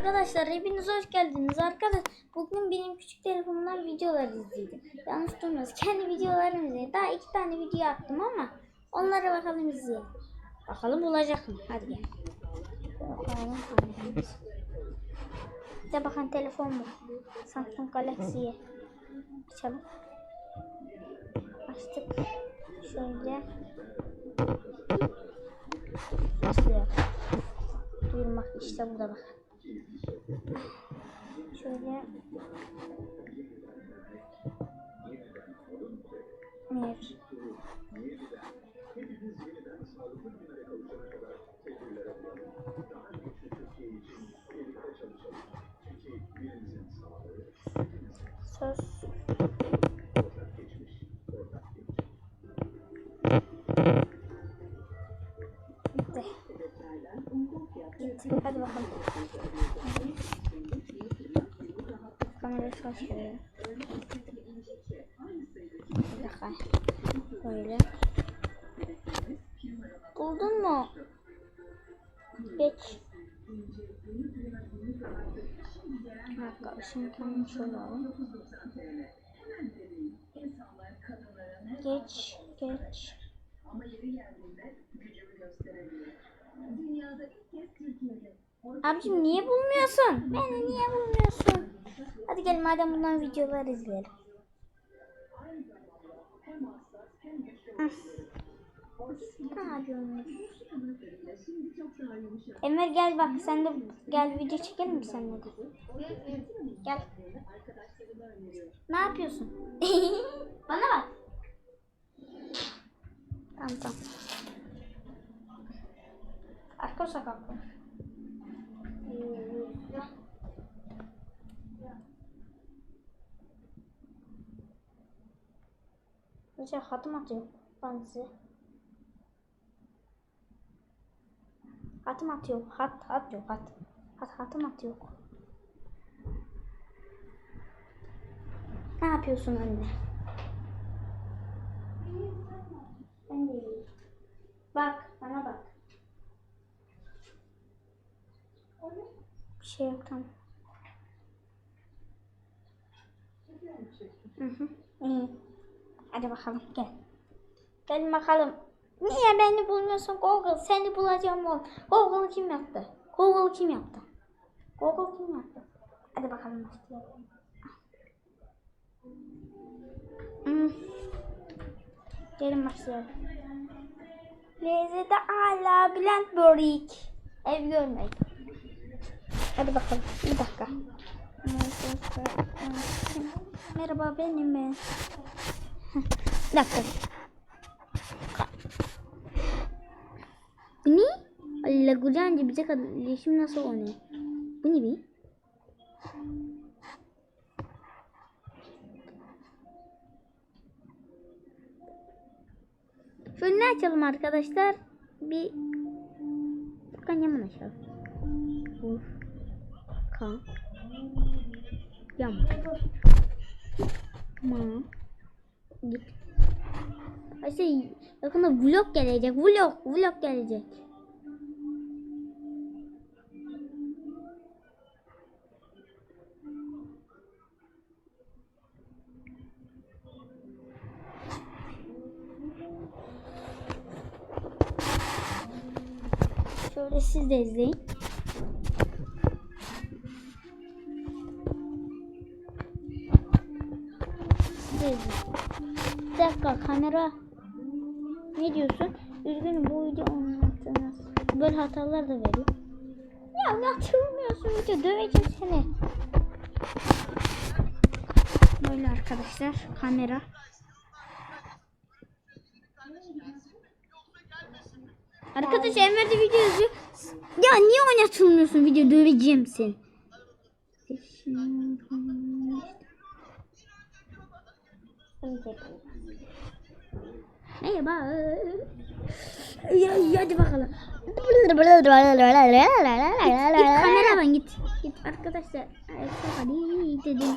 Arkadaşlar hepiniz hoş geldiniz. Arkadaş bugün benim küçük telefonumdan videolar izledim. Yanlış duymuyoruz. Kendi videolarımı izledim. Daha iki tane video attım ama onlara bakalım izleyelim. Bakalım bulacak mı? Hadi gel. Bakalım. Bir de bakın telefon mu? Samsung Galaxy'ye. Açalım. Açtık. Şöyle. Başlıyor. Duyurmak işte burada bak. Bir söz bitti. Bitti. Hadi bakalım. Kamerayı şaşırıyor. Bir dakika. Böyle. Buldun mu? Geç. Bir dakika. Şimdi kendimi şöyle alayım. Geç. Geç. Abicim niye bulmuyorsun? Beni niye bulmuyorsun? Hadi gel madem bundan videolar izleyelim. Hı. Ne yapıyorsun? Emir gel bak sen de gel video çekelim mi seninle de? Gel. Ne yapıyorsun? Bana bak. Tamam tamam. Arka sokakta. Mesela hatım atıyor ben size. Hatım atıyor. Hat hat yok hat. Hat hatım atıyor. Ne yapıyorsun anne? Ben de. Bak bana bak. Bir şey yok tamam. Hı hı. İyi. Hadi bakalım gel. Gel bakalım. Niye beni bulmuyorsun Google? Seni bulacağım oğlum. Google kim yaptı? Google kim yaptı? Google kim yaptı? Hadi bakalım başlayalım. Hmm. Gelin başlayalım. Lezzeti ala Bülent Börik. Ev görmeyin. Hadi bakalım. Bir dakika. Merhaba benim? Dakika. Bu ne? Allah kucancı bize kadar iletişim nasıl oynuyor? Bu ne bir? Şöyle ne açalım arkadaşlar? Bir Furkan Yaman açalım. Furkan Yaman. Tamam. Ayşe yakında vlog gelecek. Vlog, vlog gelecek. Şöyle siz de izleyin. Siz de izleyin. Dakika kamera. Ne diyorsun? Üzgünüm bu video anlattınız. Böyle hatalar da veriyor. Ya anlatılmıyorsun video döveceğim seni. Böyle arkadaşlar kamera. Arkadaş Enver de video yazıyor. Ya niye oynatılmıyorsun video döveceğim seni. Merhaba. Hadi bakalım. Git kameraman git. Git arkadaşlar. Hadi dedim.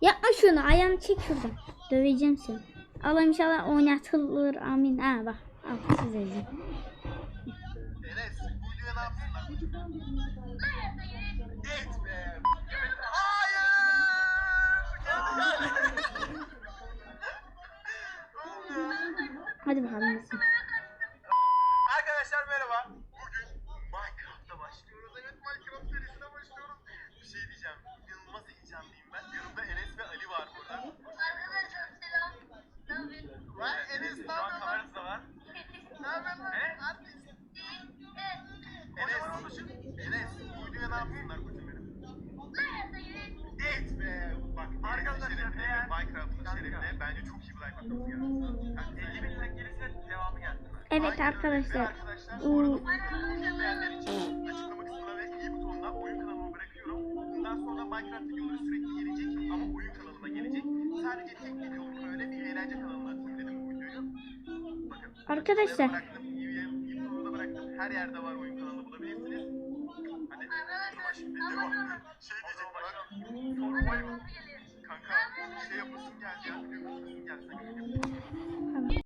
Yapma şunu ayağını çek şuradan. Döveceğim seni. Allah inşallah oynatılır amin. Ha bak. Al size. Enes, bu Arkadaşlar merhaba. Bugün Minecraft'ta başlıyoruz. Evet Minecraft serisine başlıyoruz. Bir şey diyeceğim. İnanılmaz heyecanlıyım ben. Yanımda Enes ve Ali var burada. Arkadaşlar selam. Ne yapıyorsun? Lan Enes ne yapıyorsun? kamerası da var. Ne yapıyorsun? Ne? Enes. Enes. Uyduya ne yapıyorsunlar koçum benim? Evet be. Bak arkadaşlar Minecraft'ın şerefine bence çok iyi bir like bakmamız gerekiyor. Evet arkadaşlar. Arkadaşlar. Her yerde var oyun kanalı bulabilirsiniz. Hadi. Şimdi devam. Şey diyecek bak. Sormayı Kanka şey yapasın geldi ya. Yapasın geldi.